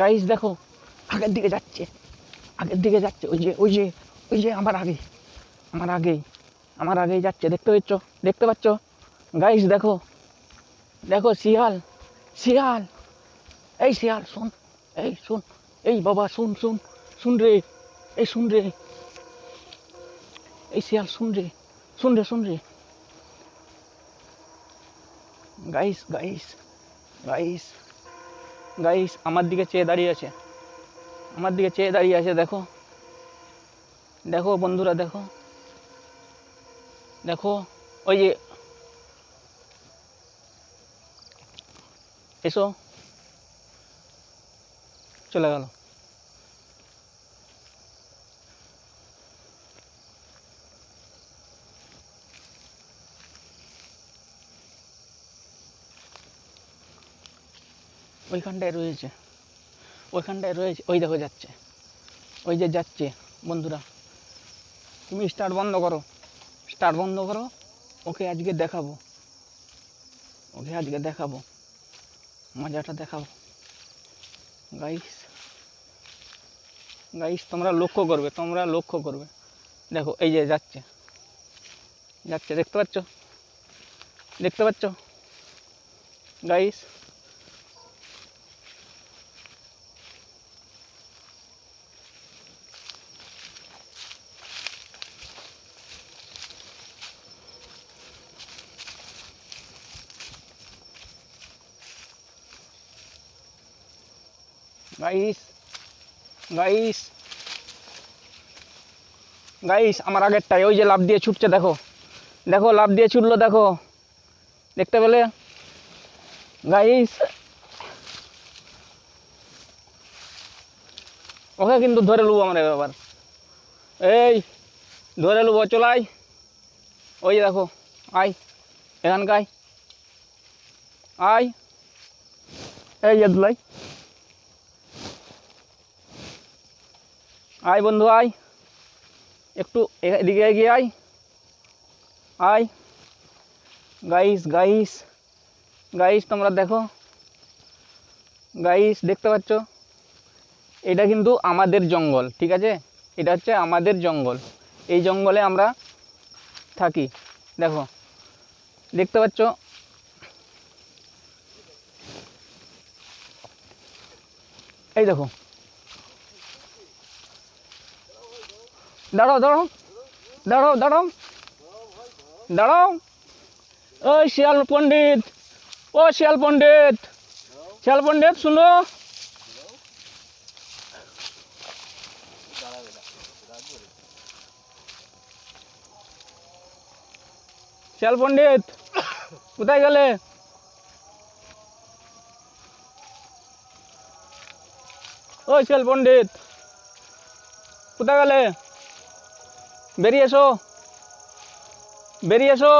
Guys দেখো, আগের দিকে যাচ্ছে। আগের দিকে যাচ্ছে, ওই যে ওই যে ওই যে আমার আগে, আমার আগেই আমার আগেই যাচ্ছে, দেখতে পাচ্ছ? দেখতে পাচ্ছ? গাইস দেখো দেখো, শিয়াল শিয়াল। এই শিয়াল, শুন, এই শুন, এই বাবা, শুন শুন শুন রে, এই শুন রে। এই শিয়াল, শুন রে শুন রে শুন রে। গাইস গাইস গাইস গাইস, আমার দিকে চেয়ে দাঁড়িয়ে আছে। আমার দিকে চেয়ে দাঁড়িয়ে আছে, দেখো। দেখো বন্ধুরা, দেখো। দেখো, ওই যে এসো। চলে গেল। ওইখানটায় রয়েছে। ওইখানটায় রয়েছে। ওই দেখো যাচ্ছে। ওই যে যাচ্ছে, বন্ধুরা। তুমি স্টার্ট বন্ধ করো। স্টার্ট বন্ধ করো। ওকে আজকে দেখাবো। ওকে আজকে দেখাবো। মজাটা দেখাবো। গাইস গাইস তোমরা লক্ষ্য করবে, তোমরা লক্ষ্য করবে। দেখো, এই যে যাচ্ছে। যাচ্ছে, দেখতে পাচ্ছ? দেখতে পাচ্ছ? গাইস গাইস গাইস গাইস আমার আগেরটাই ওই যে লাভ দিয়ে ছুটছে, দেখো। দেখো লাভ দিয়ে ছুটলো, দেখো। দেখতে পেলে? গাইস ওকে কিন্তু ধরে নেব আমরা এবার। এই, ধরে নেব চলাই ওই যে দেখো, আয়। এখানকায় আয়। এই যে দুলাই। আয় বন্ধু, আয়। একটু এদিকে এগিয়ে আয়। আয়। গাইস গাইস গাইস তোমরা দেখো। গাইস দেখতে পাচ্ছ? এটা কিন্তু আমাদের জঙ্গল, ঠিক আছে? এটা হচ্ছে আমাদের জঙ্গল। এই জঙ্গলে আমরা থাকি। দেখো, দেখতে পাচ্ছ? এই দেখো দাঁড়াও দাঁড়াও। দাঁড়াও দাঁড়াও। দাঁড়াও। ওই শিয়াল পণ্ডিত, ও শিয়াল পণ্ডিত। শিয়াল পণ্ডিত, শুনো। শিয়াল পণ্ডিত, কোথায় গেলে? ও শিয়াল পণ্ডিত, কোথায় গেলে? বেরিয়ে এসো। বেরিয়ে এসো।